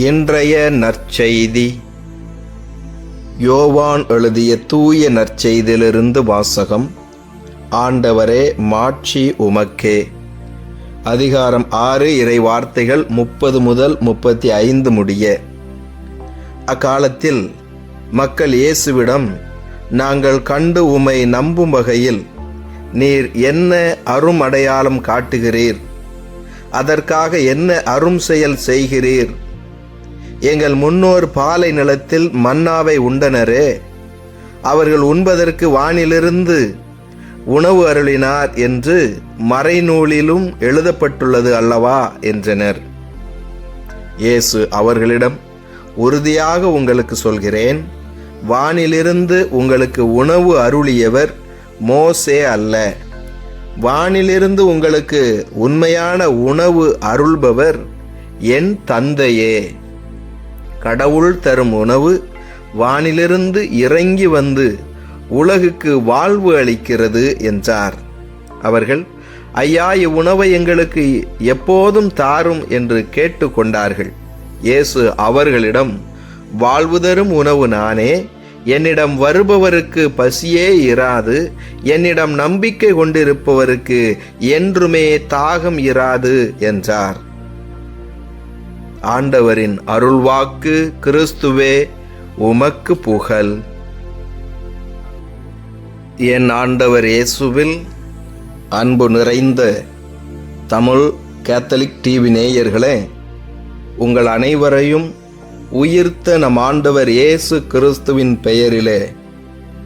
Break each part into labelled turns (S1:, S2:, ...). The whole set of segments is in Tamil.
S1: இன்றைய நற்செய்தி. யோவான் எழுதிய தூய நற்செய்தியிலிருந்து வாசகம். ஆண்டவரே மாட்சி உமக்கே. அதிகாரம் ஆறு இறை வார்த்தைகள் முப்பது முதல் முப்பத்தி ஐந்து முடிய. அக்காலத்தில் மக்கள் இயேசுவிடம் நாங்கள் கண்டு உமை நம்பும் வகையில் நீர் என்ன அரும் அடையாளம் காட்டுகிறீர்? அதற்காக என்ன அரும் செயல் செய்கிறீர்? எங்கள் முன்னோர் பாலை நிலத்தில் மன்னாவை உண்டனரே. அவர்கள் உண்பதற்கு வானிலிருந்து உணவு அருளினார் என்று மறைநூலிலும் எழுதப்பட்டுள்ளது அல்லவா என்றனர். இயேசு அவர்களிடம் உறுதியாக உங்களுக்கு சொல்கிறேன் வானிலிருந்து உங்களுக்கு உணவு அருளியவர் மோசே அல்ல. வானிலிருந்து உங்களுக்கு உண்மையான உணவு அருள்பவர் என் தந்தையே. கடவுள் தரும் உணவு வானிலிருந்து இறங்கி வந்து உலகுக்கு வாழ்வு அளிக்கிறது என்றார். அவர்கள் ஐயா இவ்வுணவை எங்களுக்கு எப்போதும் தாரும் என்று கேட்டுக்கொண்டார்கள் இயேசு அவர்களிடம் வாழ்வு தரும் உணவு நானே என்னிடம் வருபவருக்கு பசியே இராது என்னிடம் நம்பிக்கை கொண்டிருப்பவருக்கு என்றுமே தாகம் இராது என்றார். ஆண்டவரின் அருள்வாக்கு கிறிஸ்துவே உமக்கு புகழ். என் ஆண்டவர் இயேசுவில் அன்பு நிறைந்த தமிழ் கேத்தலிக் டிவி நேயர்களே உங்கள் அனைவரையும் உயிர்த்த நம் ஆண்டவர் இயேசு கிறிஸ்துவின் பெயரிலே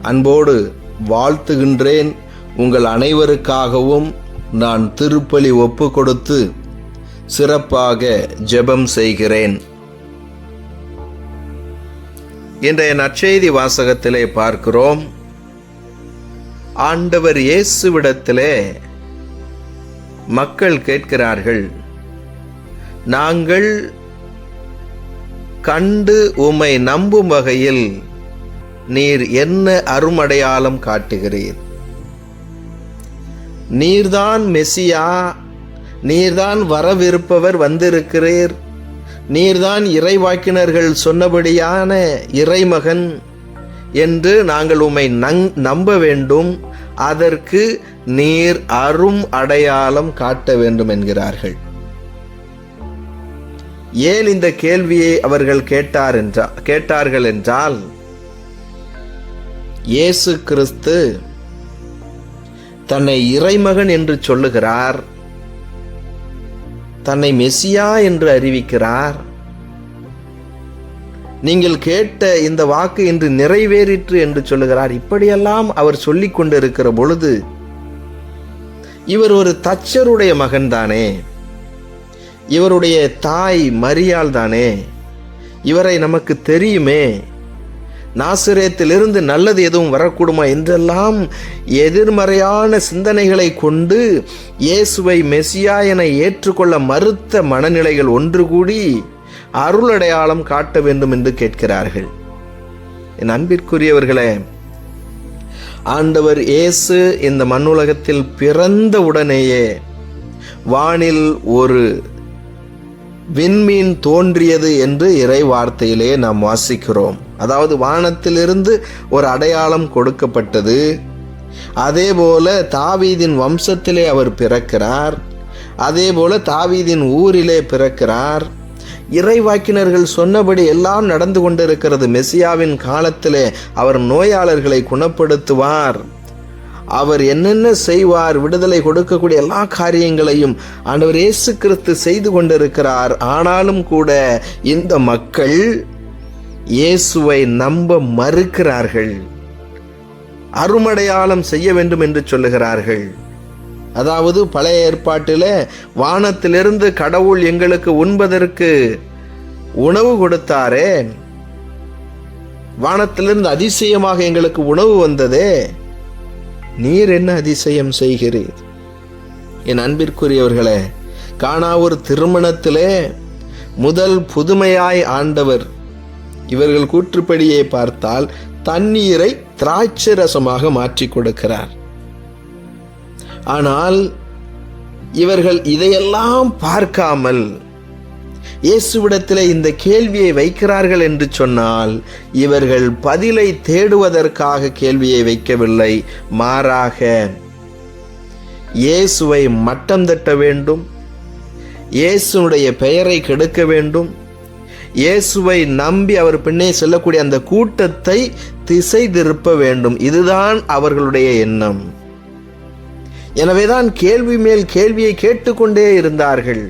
S1: அன்போடு வாழ்த்துகின்றேன். உங்கள் அனைவருக்காகவும் நான் திருப்பலி ஒப்பு கொடுத்து சிறப்பாக ஜெபம் செய்கிறேன். இன்றைய நற்செய்தி வாசகத்திலே பார்க்கிறோம். ஆண்டவர் இயேசுவிடத்திலே மக்கள் கேட்கிறார்கள். நாங்கள் கண்டு உம்மை நம்பும் வகையில் நீர் என்ன அருமடையாளம் காட்டுகிறீர்? நீர்தான் மெசியா நீர்தான் வரவிருப்பவர் வந்திருக்கிறீர். நீர்தான் இறைவாக்கினர்கள் சொன்னபடியான இறைமகன் என்று நாங்கள் உம்மை நங் நம்ப வேண்டும். அதற்கு நீர் அரும் அடையாளம் காட்ட வேண்டும் என்கிறார்கள். ஏன் இந்த கேள்வியை அவர்கள் கேட்டார் என்றா கேட்டார்கள் என்றால் இயேசு கிறிஸ்து தன்னை இறைமகன் என்று சொல்லுகிறார். தன்னை மெசியா என்று அறிவிக்கிறார். நீங்கள் கேட்ட இந்த வாக்கு இன்று நிறைவேறிற்று என்று சொல்லுகிறார். இப்படியெல்லாம் அவர் சொல்லிக் கொண்டிருக்கிற பொழுது இவர் ஒரு தச்சருடைய மகன்தானே. இவருடைய தாய் மரியாள் தானே இவரை நமக்கு தெரியுமே. நாசிரியத்திலிருந்து நல்லது எதுவும் வரக்கூடுமா என்றெல்லாம் எதிர்மறையான சிந்தனைகளை கொண்டு இயேசுவை மெசியா என ஏற்றுக்கொள்ள மறுத்த மனநிலைகள் ஒன்று கூடி அருளடையாளம் காட்ட வேண்டும் என்று கேட்கிறார்கள். என் அன்பிற்குரியவர்களே ஆண்டவர் இயேசு இந்த மண்ணுலகத்தில் பிறந்த உடனேயே வானில் ஒரு விண்மீன் தோன்றியது என்று இறை வார்த்தையிலே நாம் வாசிக்கிறோம். அதாவது வானத்திலிருந்து ஒரு அடையாளம் கொடுக்கப்பட்டது. அதே போல தாவீதின் வம்சத்திலே அவர் பிறக்கிறார். அதே போல தாவீதின் ஊரிலே பிறக்கிறார். இறைவாக்கினர்கள் சொன்னபடி எல்லாம் நடந்து கொண்டிருக்கிறது. மெசியாவின் காலத்திலே அவர் நோயாளர்களை குணப்படுத்துவார். அவர் என்னென்ன செய்வார் விடுதலை கொடுக்கக்கூடிய எல்லா காரியங்களையும் ஆண்டவர் இயேசு கிறிஸ்து செய்து கொண்டிருக்கிறார். ஆனாலும் கூட இந்த மக்கள் இயேசுவை நம்ப மறுக்கிறார்கள். அருமடையாளம் செய்ய வேண்டும் என்று சொல்லுகிறார்கள். அதாவது பழைய ஏற்பாட்டில் வானத்திலிருந்து கடவுள் எங்களுக்கு உண்பதற்கு உணவு கொடுத்தாரே. வானத்திலிருந்து அதிசயமாக எங்களுக்கு உணவு வந்ததே. நீர் என்ன அதிசயம் செய்கிறீர்? என் அன்பிற்குரியவர்களே காணா ஒரு திருமணத்திலே முதல் புதுமையாய் ஆண்டவர் இவர்கள் கூற்றுப்படியே பார்த்தால் தண்ணீரை திராட்சை ரசமாக மாற்றி கொடுக்கிறார். ஆனால் இவர்கள் இதையெல்லாம் பார்க்காமல் இயேசுவிடத்திலே இந்த கேள்வியை வைக்கிறார்கள் என்று சொன்னால் இவர்கள் பதிலை தேடுவதற்காக கேள்வியை வைக்கவில்லை. மாறாக இயேசுவை மட்டம் தட்ட வேண்டும் இயேசுனுடைய பெயரை கெடுக்க வேண்டும் இயேசுவை நம்பி அவர் பின்னே செல்லக்கூடிய அந்த கூட்டத்தை திசை திருப்ப வேண்டும். இதுதான் அவர்களுடைய எண்ணம். எனவேதான் கேள்வி மேல் கேள்வியை கேட்டுக்கொண்டே இருந்தார்கள்.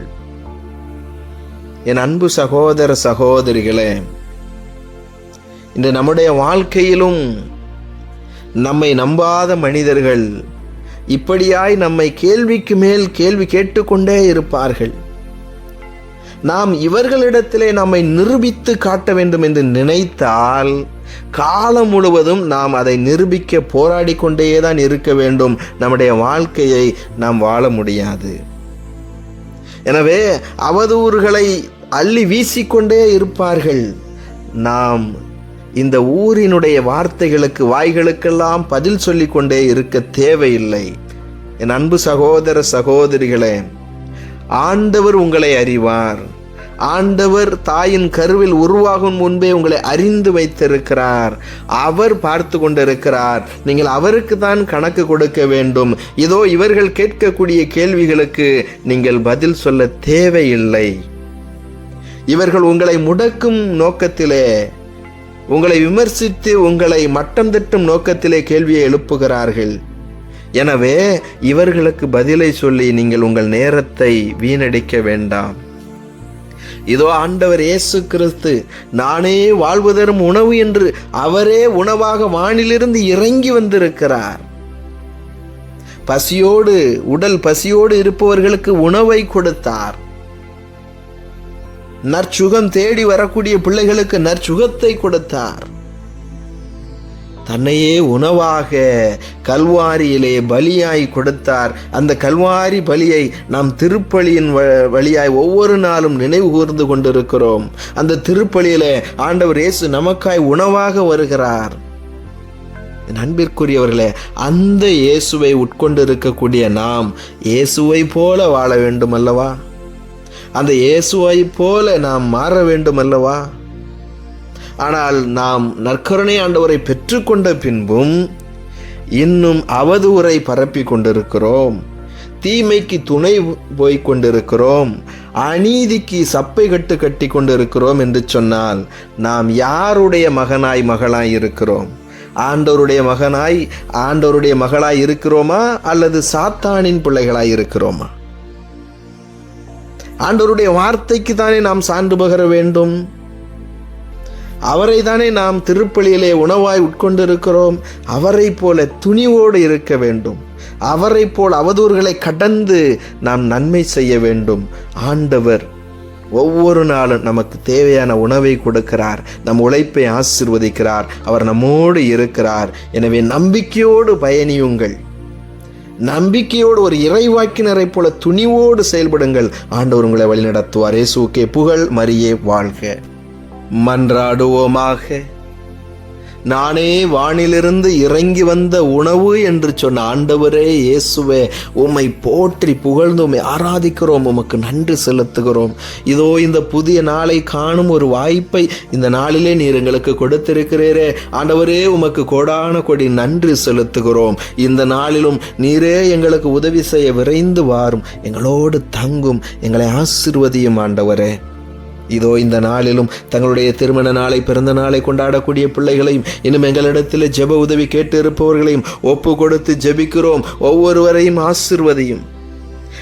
S1: என் அன்பு சகோதர சகோதரிகளே இன்று நம்முடைய வாழ்க்கையிலும் நம்மை நம்பாத மனிதர்கள் இப்படியாய் நம்மை கேள்விக்கு மேல் கேள்வி கேட்டுக்கொண்டே இருப்பார்கள். நாம் இவர்களிடத்திலே நம்மை நிரூபித்து காட்ட வேண்டும் என்று நினைத்தால் காலம் முழுவதும் நாம் அதை நிரூபிக்க போராடி கொண்டேதான் இருக்க வேண்டும். நம்முடைய வாழ்க்கையை நாம் வாழ முடியாது. எனவே அவதூறுகளை அள்ளி வீசிக்கொண்டே இருப்பார்கள். நாம் இந்த ஊரினுடைய வார்த்தைகளுக்கு வாய்களுக்கெல்லாம் பதில் சொல்லிக்கொண்டே இருக்க தேவையில்லை. என் அன்பு சகோதர சகோதரிகளே ஆண்டவர் உங்களை அறிவார். ஆண்டவர் தாயின் கருவில் உருவாகும் முன்பே உங்களை அறிந்து வைத்திருக்கிறார். அவர் பார்த்து கொண்டிருக்கிறார். நீங்கள் அவருக்கு தான் கணக்கு கொடுக்க வேண்டும். இதோ இவர்கள் கேட்கக்கூடிய கேள்விகளுக்கு நீங்கள் பதில் சொல்ல தேவையில்லை. இவர்கள் உங்களை முடக்கும் நோக்கத்திலே உங்களை விமர்சித்து உங்களை மட்டம் தட்டும் நோக்கத்திலே கேள்வியை எழுப்புகிறார்கள். எனவே இவர்களுக்கு பதிலை சொல்லி நீங்கள் உங்கள் நேரத்தை வீணடிக்க வேண்டாம். இதோ ஆண்டவர் இயேசு கிறிஸ்து நானே வாழ்வதரும் உணவு என்று அவரே உணவாக வானிலிருந்து இறங்கி வந்திருக்கிறார். பசியோடு உடல் பசியோடு இருப்பவர்களுக்கு உணவை கொடுத்தார். நற்சுகம் தேடி வரக்கூடிய பிள்ளைகளுக்கு நற்சுகத்தை கொடுத்தார். தன்னையே உணவாக கல்வாரியிலே பலியாய் கொடுத்தார். அந்த கல்வாரி பலியை நாம் திருப்பலியின் வ- வழியாய் ஒவ்வொரு நாளும் நினைவு கூர்ந்து கொண்டிருக்கிறோம். அந்த திருப்பலியிலே ஆண்டவர் இயேசு நமக்காய் உணவாக வருகிறார். நண்பிற்குரியவர்களே அந்த இயேசுவை உட்கொண்டு இருக்கக்கூடிய நாம் இயேசுவை போல வாழ வேண்டும் அல்லவா அந்த இயேசுவை போல நாம் மாற வேண்டும் அல்லவா ஆனால் நாம் நற்கருணை ஆண்டவரை பெற்றுக்கொண்ட பின்பும் இன்னும் அவதூறை பரப்பி கொண்டிருக்கிறோம். தீமைக்கு துணை போய் கொண்டிருக்கிறோம். அநீதிக்கு சப்பை கட்டு கட்டி கொண்டிருக்கிறோம் என்று சொன்னால் நாம் யாருடைய மகனாய் மகளாய் இருக்கிறோம்? ஆண்டவருடைய மகனாய் ஆண்டவருடைய மகளாய் இருக்கிறோமா அல்லது சாத்தானின் பிள்ளைகளாய் இருக்கிறோமா? ஆண்டவருடைய வார்த்தைக்கு தானே நாம் சான்று பகர வேண்டும். அவரை தானே நாம் திருப்பலியிலே உணவாய் உட்கொண்டிருக்கிறோம். அவரை போல துணிவோடு இருக்க வேண்டும். அவரை போல் அவதூறுகளை கடந்து நாம் நன்மை செய்ய வேண்டும். ஆண்டவர் ஒவ்வொரு நாளும் நமக்கு தேவையான உணவை கொடுக்கிறார். நம் உழைப்பை ஆசிர்வதிக்கிறார். அவர் நம்மோடு இருக்கிறார். எனவே நம்பிக்கையோடு பயணியுங்கள். நம்பிக்கையோடு ஒரு இறைவாக்கினரை போல துணிவோடு செயல்படுங்கள். ஆண்டவர் உங்களை வழிநடத்துவார். இயேசுக்கே புகழ் மரியே வாழ்க. மன்றாடுவோமாக. நானே வானிலிருந்து இறங்கி வந்த உணவு என்று சொன்ன ஆண்டவரே இயேசுவே உம்மை போற்றி புகழ்ந்து உம்மை ஆராதிக்கிறோம் உமக்கு நன்றி செலுத்துகிறோம். இதோ இந்த புதிய நாளை காணும் ஒரு வாய்ப்பை இந்த நாளிலே நீர் எங்களுக்கு கொடுத்திருக்கிறீரே. ஆண்டவரே உமக்கு கோடான கொடி நன்றி செலுத்துகிறோம். இந்த நாளிலும் நீரே எங்களுக்கு உதவி செய்ய விரைந்து வாரும். எங்களோடு தங்கும் எங்களை ஆசிர்வதியும் ஆண்டவரே. இதோ இந்த நாளிலும் தங்களுடைய திருமண நாளை பிறந்த நாளை கொண்டாடக்கூடிய பிள்ளைகளையும் இன்னும் எங்களிடத்தில் ஜெப உதவி கேட்டு இருப்பவர்களையும் ஒப்பு கொடுத்து ஜெபிக்கிறோம். ஒவ்வொருவரையும் ஆசிர்வதையும்.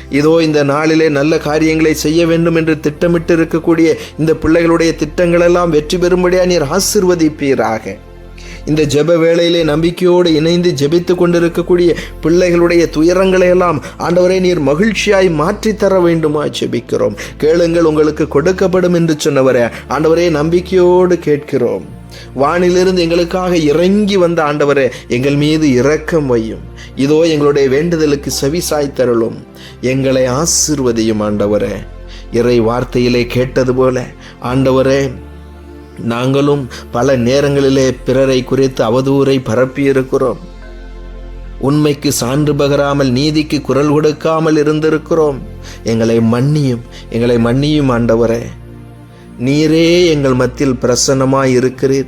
S1: இதோ இந்த நாளிலே நல்ல காரியங்களை செய்ய வேண்டும் என்று திட்டமிட்டு இருக்கக்கூடிய இந்த பிள்ளைகளுடைய திட்டங்களெல்லாம் வெற்றி பெறும்படியா நீர் ஆசிர்வதிப்பீராக. இந்த ஜெப வேளையிலே நம்பிக்கையோடு இணைந்து ஜெபித்து கொண்டிருக்கக்கூடிய பிள்ளைகளுடைய துயரங்களை எல்லாம் ஆண்டவரே நீர் மகிழ்ச்சியாய் மாற்றித்தர வேண்டுமா ஜெபிக்கிறோம். கேளுங்கள் உங்களுக்கு கொடுக்கப்படும் என்று சொன்னவரே ஆண்டவரே நம்பிக்கையோடு கேட்கிறோம். வானிலிருந்து எங்களுக்காக இறங்கி வந்த ஆண்டவரே எங்கள் மீது இரக்கம் வையும். இதோ எங்களுடைய வேண்டுதலுக்கு செவிசாய் தருளும். எங்களை ஆசிர்வதியும் ஆண்டவரே. இறை வார்த்தையிலே கேட்டது போல ஆண்டவரே நாங்களும் பல நேரங்களிலே பிறரை குறித்து அவதூறை பரப்பியிருக்கிறோம். உண்மைக்கு சான்று பகராமல் நீதிக்கு குரல் கொடுக்காமல் இருந்திருக்கிறோம். எங்களை மன்னியும் எங்களை மன்னியும் ஆண்டவரே. நீரே எங்கள் மத்தியில் பிரசன்னமாய் இருக்கிறீர்.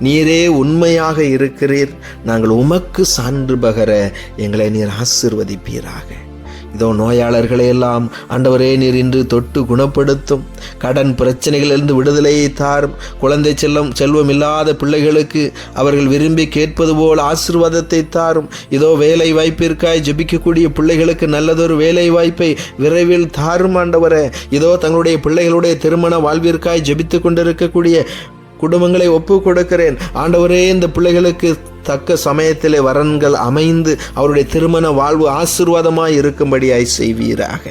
S1: நீரே உண்மையாக இருக்கிறீர். நாங்கள் உமக்கு சான்று பகர எங்களை நீர் ஆசிர்வதிப்பீராக. இதோ நோயாளர்களை எல்லாம் ஆண்டவரே நீர் இன்று தொட்டு குணப்படுத்தும். கடன் பிரச்சனைகளிலிருந்து விடுதலையை தாரும். குழந்தை செல்லம் செல்வம் இல்லாத பிள்ளைகளுக்கு அவர்கள் விரும்பி கேட்பது போல் ஆசீர்வாதத்தை தாரும். இதோ வேலை வாய்ப்பிற்காய் ஜெபிக்கக்கூடிய பிள்ளைகளுக்கு நல்லதொரு வேலை வாய்ப்பை விரைவில் தாரும் ஆண்டவரே. இதோ தங்களுடைய பிள்ளைகளுடைய திருமண வாழ்விற்காய் ஜபித்து கொண்டிருக்கக்கூடிய குடும்பங்களை ஒப்பு கொடுக்கிறேன் ஆண்டவரே இந்த பிள்ளைகளுக்கு தக்க சமயத்திலே வரன்கள் அமைந்து அவருடைய திருமண வாழ்வு ஆசீர்வாதமாய் இருக்கும்படியாய் செய்வீராக.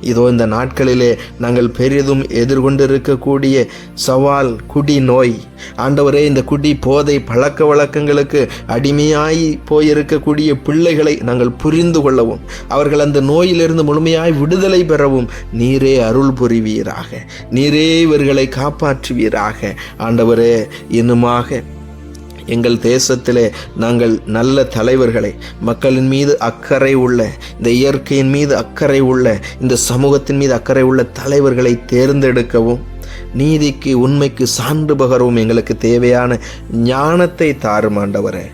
S1: இதோ இந்த நாட்களிலே நாங்கள் பெரிதும் எதிர்கொண்டிருக்கக்கூடிய சவால் குடி நோய். ஆண்டவரே இந்த குடி போதை பழக்க வழக்கங்களுக்கு அடிமையாய் போயிருக்கக்கூடிய பிள்ளைகளை நாங்கள் புரிந்து கொள்ளவும் அவர்கள் அந்த நோயிலிருந்து முழுமையாய் விடுதலை பெறவும் நீரே அருள் புரிவீராக. நீரே இவர்களை காப்பாற்றுவீராக. ஆண்டவரே இன்னுமாக எங்கள் தேசத்திலே நாங்கள் நல்ல தலைவர்களை. மக்களின் மீது அக்கறை உள்ள இந்த இயற்கையின் மீது அக்கறை உள்ள இந்த சமூகத்தின் மீது அக்கறை உள்ள தலைவர்களை தேர்ந்தெடுக்கவும் நீதிக்கு உண்மைக்கு சான்று பகரவும் எங்களுக்கு தேவையான ஞானத்தை தாரும் ஆண்டவரே.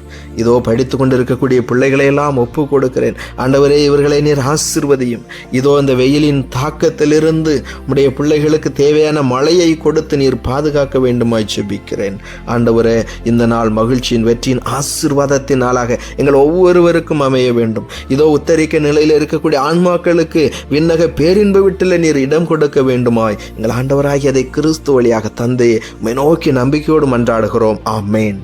S1: இதோ படித்து கொண்டிருக்கக்கூடிய பிள்ளைகளையெல்லாம் ஒப்பு கொடுக்கிறேன் ஆண்டவரே இவர்களை நீர் ஆசிர்வதியும். இதோ இந்த வெயிலின் தாக்கத்திலிருந்து உடைய பிள்ளைகளுக்கு தேவையான மழையை கொடுத்து நீர் பாதுகாக்க வேண்டுமாய் ஜெபிக்கிறேன். ஆண்டவரே இந்த நாள் மகிழ்ச்சியின் வெற்றியின் ஆசிர்வாதத்தின் நாளாக எங்கள் ஒவ்வொருவருக்கும் அமைய வேண்டும். இதோ உத்தரிக்க நிலையில் இருக்கக்கூடிய ஆன்மாக்களுக்கு விண்ணக பேரின்பு வீட்டில் நீர் இடம் கொடுக்க வேண்டுமாய். எங்கள் ஆண்டவராகி அதை கிறிஸ்து வழியாக தந்தையை நோக்கி நம்பிக்கையோடு மன்றாடுகிறோம் ஆமேன்.